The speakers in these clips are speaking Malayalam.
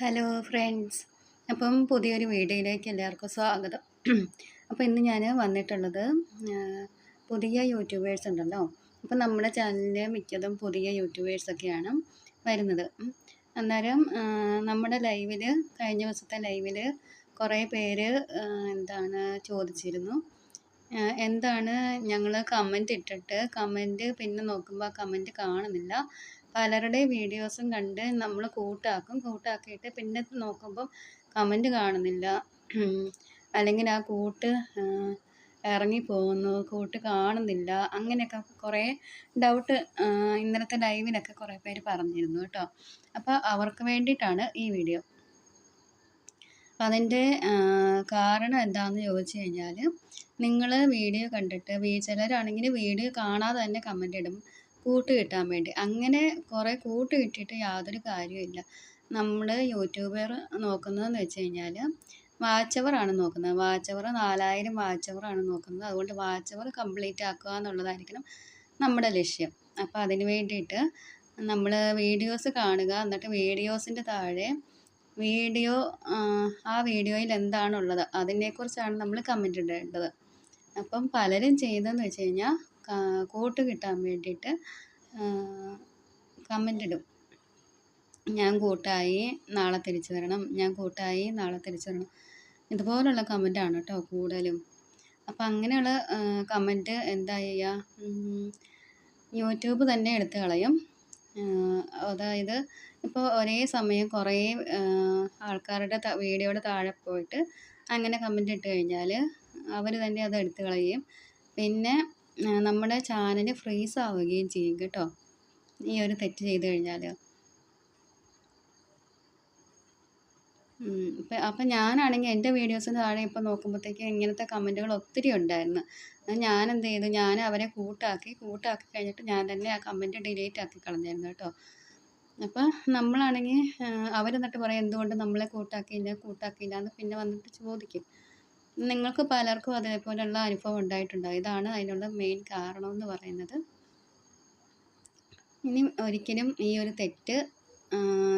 Hello friends. അപ്പം പുതിയൊരു വീഡിയോയിലേക്ക് എല്ലാവർക്കും സ്വാഗതം. അപ്പോൾ ഇന്ന് ഞാൻ വന്നിട്ടുള്ളത് പുതിയ യൂട്യൂബേഴ്സ് ഉണ്ടല്ലോ. അപ്പം നമ്മുടെ ചാനലിൽ മിക്കതും പുതിയ യൂട്യൂബേഴ്സൊക്കെയാണ് വരുന്നത്. അന്നേരം നമ്മുടെ ലൈവിൽ കഴിഞ്ഞ ദിവസത്തെ ലൈവിൽ കുറേ പേര് എന്താണ് ചോദിച്ചിരുന്നു. എന്താണ് ഞങ്ങൾ കമന്റ് ഇട്ടിട്ട് കമന്റ് പിന്നെ നോക്കുമ്പോൾ ആ കമന്റ് കാണുന്നില്ല. പലരുടെയും വീഡിയോസും കണ്ട് നമ്മൾ കൂട്ടാക്കും. കൂട്ടാക്കിയിട്ട് പിന്നെ നോക്കുമ്പം കമന്റ് കാണുന്നില്ല. അല്ലെങ്കിൽ ആ കൂട്ട് ഇറങ്ങി ഇറങ്ങിപ്പോകുന്നു. കൂട്ട് കാണുന്നില്ല. അങ്ങനെയൊക്കെ കുറേ ഡൗട്ട് ഇന്നലത്തെ ലൈവിലൊക്കെ കുറേ പേര് പറഞ്ഞിരുന്നു കേട്ടോ. അപ്പോൾ അവർക്ക് വേണ്ടിയിട്ടാണ് ഈ വീഡിയോ അപ്പം അതിന്റെ കാരണം എന്താണെന്ന് ചോദിച്ചു കഴിഞ്ഞാൽ നിങ്ങൾ വീഡിയോ കണ്ടിട്ട് ചിലരാണെങ്കിൽ വീഡിയോ കാണാതെ തന്നെ കമന്റ് ഇടും. കൂട്ട് കിട്ടാൻ വേണ്ടി. അങ്ങനെ കുറേ കൂട്ട് കിട്ടിയിട്ട് യാതൊരു കാര്യമില്ല നമ്മൾ യൂട്യൂബർ നോക്കുന്നതെന്ന് വെച്ച് കഴിഞ്ഞാൽ വാച്ച് ആണ് നോക്കുന്നത്. വാച്ച് അവർ നാലായിരം വാച്ച് ആണ് നോക്കുന്നത്. അതുകൊണ്ട് വാച്ച് അവർ കംപ്ലീറ്റ് ആക്കുക എന്നുള്ളതായിരിക്കണം നമ്മുടെ ലക്ഷ്യം. അപ്പോൾ അതിന് വേണ്ടിയിട്ട് നമ്മൾ വീഡിയോസ് കാണുക എന്നിട്ട് വീഡിയോസിന്റെ താഴെ വീഡിയോ ആ വീഡിയോയിൽ എന്താണുള്ളത് അതിനെക്കുറിച്ചാണ് നമ്മൾ കമന്റ് ഇടേണ്ടത്. അപ്പം പലരും ചെയ്തതെന്ന് വെച്ച് കഴിഞ്ഞാൽ കൂട്ട് കിട്ടാൻ വേണ്ടിയിട്ട് കമന്റ് ഇടും. ഞാൻ കൂട്ടായി നാളെ തിരിച്ചു വരണം. ഞാൻ കൂട്ടായി നാളെ തിരിച്ചു വരണം. ഇതുപോലുള്ള കമന്റാണ് കേട്ടോ കൂടുതലും. അപ്പം അങ്ങനെയുള്ള കമന്റ് എന്താ ചെയ്യുക? യൂട്യൂബ് തന്നെ എടുത്ത് കളയും. അതായത് ഇപ്പോൾ ഒരേ സമയം കുറേ ആൾക്കാരുടെ വീഡിയോയുടെ താഴെ പോയിട്ട് അങ്ങനെ കമന്റ് ഇട്ട് കഴിഞ്ഞാൽ അവർ തന്നെ അത് എടുത്ത് കളയുകയും പിന്നെ നമ്മുടെ ചാനൽ ഫ്രീസ് ആവുകയും ചെയ്യും കേട്ടോ. ഈ ഒരു തെറ്റ് ചെയ്ത് കഴിഞ്ഞാൽ ഇപ്പം അപ്പം ഞാനാണെങ്കിൽ എന്റെ വീഡിയോസിന് താഴെ ഇപ്പം നോക്കുമ്പോഴത്തേക്ക് ഇങ്ങനത്തെ കമന്റുകൾ ഒത്തിരി ഉണ്ടായിരുന്നു. ഞാൻ എന്ത് ചെയ്തു? ഞാൻ അവരെ കൂട്ടാക്കി കൂട്ടാക്കി കഴിഞ്ഞിട്ട് ഞാൻ തന്നെ ആ കമന്റ് ഡിലീറ്റ് ആക്കി കളഞ്ഞായിരുന്നു കേട്ടോ. അപ്പം നമ്മളാണെങ്കിൽ അവരെന്നിട്ട് പറയും എന്തുകൊണ്ട് നമ്മളെ കൂട്ടാക്കിയില്ല കൂട്ടാക്കിയില്ല? എന്ന് പിന്നെ വന്നിട്ട് ചോദിക്കും. നിങ്ങൾക്ക് പലർക്കും അതേപോലെയുള്ള അനുഭവം ഉണ്ടായിട്ടുണ്ടാവും ഇതാണ് അതിനുള്ള മെയിൻ കാരണം എന്ന് പറയുന്നത്. ഇനി ഒരിക്കലും ഈ ഒരു തെറ്റ്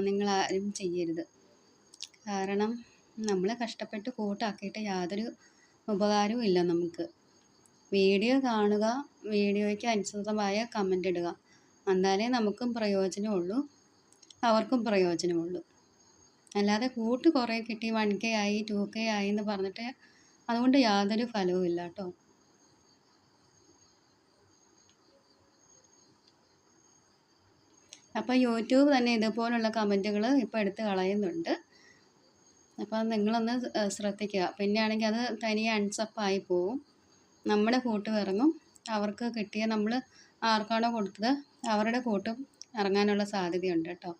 നിങ്ങൾ ആരും ചെയ്യരുത്. കാരണം നമ്മൾ കഷ്ടപ്പെട്ട് കൂട്ടാക്കിയിട്ട് യാതൊരു ഉപകാരവും ഇല്ല നമുക്ക്. വീഡിയോ കാണുക വീഡിയോയ്ക്ക് അനുസൃതമായ കമന്റ് ഇടുക. എന്നാലേ നമുക്കും പ്രയോജനമുള്ളൂ അവർക്കും പ്രയോജനമുള്ളൂ. അല്ലാതെ കൂട്ട് കുറേ കിട്ടി വൺ കെ ആയി ടു കെ ആയി എന്ന് പറഞ്ഞിട്ട് അതുകൊണ്ട് യാതൊരു ഫലവും ഇല്ല കേട്ടോ അപ്പോൾ യൂട്യൂബ് തന്നെ ഇതുപോലുള്ള കമന്റുകൾ ഇപ്പോൾ എടുത്ത് കളയുന്നുണ്ട്. അപ്പോൾ നിങ്ങളൊന്ന് ശ്രദ്ധിക്കുക. പിന്നെയാണെങ്കിൽ അത് തനിയെ അൺസപ്പായി പോവും. നമ്മുടെ കൂട്ടും ഇറങ്ങും അവർക്ക് കിട്ടിയ നമ്മൾ ആർക്കാണോ കൊടുത്തത് അവരുടെ കൂട്ടും ഇറങ്ങാനുള്ള സാധ്യതയുണ്ട് കേട്ടോ